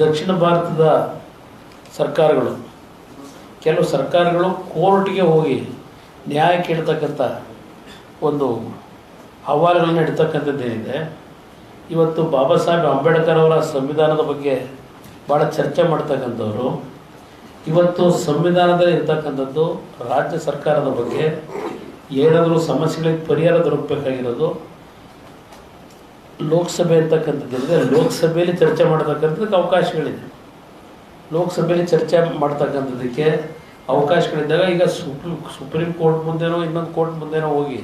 ದಕ್ಷಿಣ ಭಾರತದ ಸರ್ಕಾರಗಳು, ಕೆಲವು ಸರ್ಕಾರಗಳು ಕೋರ್ಟ್ಗೆ ಹೋಗಿ ನ್ಯಾಯ ಕೇಳ್ತಕ್ಕಂಥ ಒಂದು ಅಹವಾಲುಗಳನ್ನ ಇಡ್ತಕ್ಕಂಥದ್ದೇನಿದೆ, ಇವತ್ತು ಬಾಬಾ ಸಾಹೇಬ್ ಅಂಬೇಡ್ಕರ್ ಅವರ ಸಂವಿಧಾನದ ಬಗ್ಗೆ ಭಾಳ ಚರ್ಚೆ ಮಾಡ್ತಕ್ಕಂಥವ್ರು. ಇವತ್ತು ಸಂವಿಧಾನದಲ್ಲಿ ಇರ್ತಕ್ಕಂಥದ್ದು ರಾಜ್ಯ ಸರ್ಕಾರದ ಬಗ್ಗೆ ಏನಾದರೂ ಸಮಸ್ಯೆಗಳಿಗೆ ಪರಿಹಾರ ದೊರಕಬೇಕಾಗಿರೋದು ಲೋಕಸಭೆ ಅಂತಕ್ಕಂಥದ್ದಿದೆ. ಲೋಕಸಭೆಯಲ್ಲಿ ಚರ್ಚೆ ಮಾಡ್ತಕ್ಕಂಥದ್ದಕ್ಕೆ ಅವಕಾಶಗಳಿದೆ. ಲೋಕಸಭೆಯಲ್ಲಿ ಚರ್ಚೆ ಮಾಡ್ತಕ್ಕಂಥದ್ದಕ್ಕೆ ಅವಕಾಶಗಳಿದ್ದಾಗ ಈಗ ಸುಪ್ರೀಂ ಸುಪ್ರೀಂ ಕೋರ್ಟ್ ಮುಂದೆನೋ ಇನ್ನೊಂದು ಕೋರ್ಟ್ ಮುಂದೆನೋ ಹೋಗಿ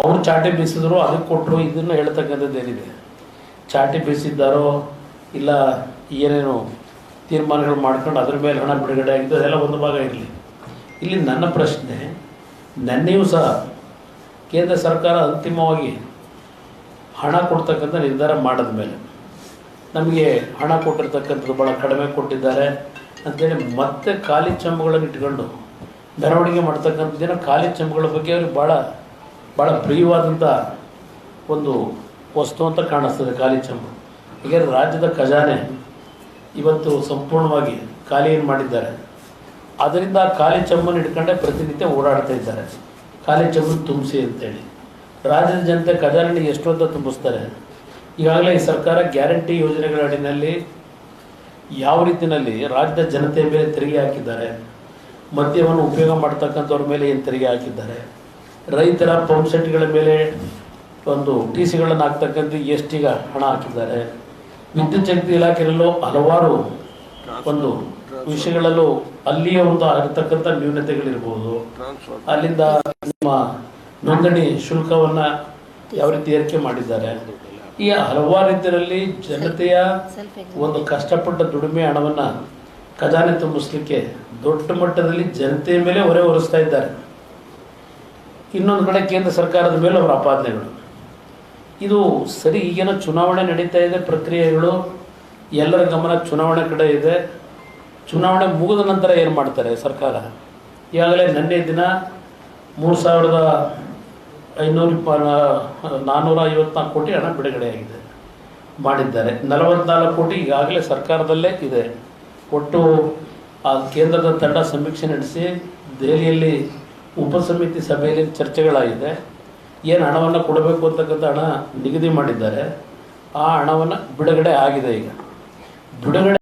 ಅವರು ಚಾಟಿ ಬೀಸಿದ್ರು, ಅದಕ್ಕೆ ಕೊಟ್ಟರು ಇದನ್ನು ಹೇಳ್ತಕ್ಕಂಥದ್ದು ಏನಿದೆ? ಚಾಟಿ ಬೀಸಿದ್ದಾರೋ ಇಲ್ಲ ಏನೇನು ತೀರ್ಮಾನಗಳು ಮಾಡ್ಕೊಂಡು ಅದ್ರ ಮೇಲೆ ಹಣ ಬಿಡುಗಡೆ ಆಗಿದ್ದು ಅದೆಲ್ಲ ಒಂದು ಭಾಗ ಇರಲಿ. ಇಲ್ಲಿ ನನ್ನ ಪ್ರಶ್ನೆ, ನೆನ್ನೆಯೂ ಸಹ ಕೇಂದ್ರ ಸರ್ಕಾರ ಅಂತಿಮವಾಗಿ ಹಣ ಕೊಡ್ತಕ್ಕಂಥ ನಿರ್ಧಾರ ಮಾಡಿದ ಮೇಲೆ ನಮಗೆ ಹಣ ಕೊಟ್ಟಿರ್ತಕ್ಕಂಥದ್ದು ಭಾಳ ಕಡಿಮೆ ಕೊಟ್ಟಿದ್ದಾರೆ ಅಂತೇಳಿ ಮತ್ತೆ ಖಾಲಿ ಚಂಬುಗಳನ್ನು ಇಟ್ಕೊಂಡು ಮೆರವಣಿಗೆ ಮಾಡ್ತಕ್ಕಂಥದ್ದೇನೋ ಖಾಲಿ ಚಂಬುಗಳ ಬಗ್ಗೆ ಅವ್ರಿಗೆ ಭಾಳ ಭಾಳ ಪ್ರಿಯವಾದಂಥ ಒಂದು ವಸ್ತು ಅಂತ ಕಾಣಿಸ್ತದೆ ಖಾಲಿ ಚಂಬು. ಹೀಗೆ ರಾಜ್ಯದ ಖಜಾನೆ ಇವತ್ತು ಸಂಪೂರ್ಣವಾಗಿ ಖಾಲಿ ಮಾಡಿದ್ದಾರೆ. ಅದರಿಂದ ಖಾಲಿ ಚಂಬನ್ನು ಇಟ್ಕೊಂಡೆ ಪ್ರತಿನಿತ್ಯ ಓಡಾಡ್ತಾ ಇದ್ದಾರೆ. ಖಾಲಿ ಚಂಬು ತುಂಬಿಸಿ ಅಂತೇಳಿ. ರಾಜ್ಯದ ಜನತೆ ಖಜಾನೆ ಎಷ್ಟು ಅಂತ ತುಂಬಿಸ್ತಾರೆ. ಈಗಾಗಲೇ ಈ ಸರ್ಕಾರ ಗ್ಯಾರಂಟಿ ಯೋಜನೆಗಳ ಅಡಿನಲ್ಲಿ ಯಾವ ರೀತಿಯಲ್ಲಿ ರಾಜ್ಯದ ಜನತೆ ಮೇಲೆ ತೆರಿಗೆ ಹಾಕಿದ್ದಾರೆ ಮದ್ಯವನ್ನು ಉಪಯೋಗ ಮಾಡ್ತಕ್ಕಂಥವ್ರ ಮೇಲೆ ಏನು ತೆರಿಗೆ ಹಾಕಿದ್ದಾರೆ, ರೈತರ ಪಂಪ್ ಸೆಟ್ಗಳ ಮೇಲೆ ಒಂದು ಟಿ ಸಿಗಳನ್ನು ಹಾಕ್ತಕ್ಕಂಥ ಎಷ್ಟಿಗ ಹಣ ಹಾಕಿದ್ದಾರೆ, ವಿದ್ಯುತ್ ಶಕ್ತಿ ಇಲಾಖೆಯಲ್ಲೂ ಹಲವಾರು ಒಂದು ವಿಷಯಗಳಲ್ಲೂ ಅಲ್ಲಿಯ ಒಂದು ಆಗಿರ್ತಕ್ಕಂಥ ನ್ಯೂನತೆಗಳಿರ್ಬೋದು. ಅಲ್ಲಿಂದ ನಿಮ್ಮ ನೋಂದಣಿ ಶುಲ್ಕವನ್ನು ಯಾವ ರೀತಿ ಏರಿಕೆ ಮಾಡಿದ್ದಾರೆ? ಈ ಹಲವಾರು ರೀತಿಯಲ್ಲಿ ಜನತೆಯ ಒಂದು ಕಷ್ಟಪಟ್ಟ ದುಡಿಮೆ ಹಣವನ್ನು ಖಜಾನೆ ತುಂಬಿಸ್ಲಿಕ್ಕೆ ದೊಡ್ಡ ಮಟ್ಟದಲ್ಲಿ ಜನತೆಯ ಮೇಲೆ ಹೊರೆ ಹೊರಿಸ್ತಾ ಇದ್ದಾರೆ. ಇನ್ನೊಂದು ಕಡೆ ಕೇಂದ್ರ ಸರ್ಕಾರದ ಮೇಲೆ ಅವರ ಆಪಾದನೆಗಳು. ಇದು ಸರಿ, ಈಗೇನೋ ಚುನಾವಣೆ ನಡೀತಾ ಇದೆ, ಪ್ರಕ್ರಿಯೆಗಳು, ಎಲ್ಲರ ಗಮನ ಚುನಾವಣೆ ಕಡೆ ಇದೆ. ಚುನಾವಣೆ ಮುಗಿದ ನಂತರ ಏನು ಮಾಡ್ತಾರೆ ಸರ್ಕಾರ? ಈಗಾಗಲೇ ನಿನ್ನೆ ದಿನ ಮೂರು ಸಾವಿರದ ಐನೂರ ಇಪ್ಪ ನಾನ್ನೂರ ಐವತ್ನಾಲ್ಕು ಕೋಟಿ ಹಣ ಬಿಡುಗಡೆಯಾಗಿದೆ ಮಾಡಿದ್ದಾರೆ. ನಲವತ್ನಾಲ್ಕು ಕೋಟಿ ಈಗಾಗಲೇ ಸರ್ಕಾರದಲ್ಲೇ ಇದೆ. ಒಟ್ಟು ಆ ಕೇಂದ್ರದ ತಂಡ ಸಮೀಕ್ಷೆ ನಡೆಸಿ ದೆಹಲಿಯಲ್ಲಿ ಉಪಸಮಿತಿ ಸಭೆಯಲ್ಲಿ ಚರ್ಚೆಗಳಾಗಿದೆ. ಏನು ಹಣವನ್ನು ಕೊಡಬೇಕು ಅಂತಕ್ಕಂಥ ಹಣ ನಿಗದಿ ಮಾಡಿದ್ದಾರೆ. ಆ ಹಣವನ್ನು ಬಿಡುಗಡೆ ಆಗಿದೆ ಈಗ. ಬಿಡುಗಡೆ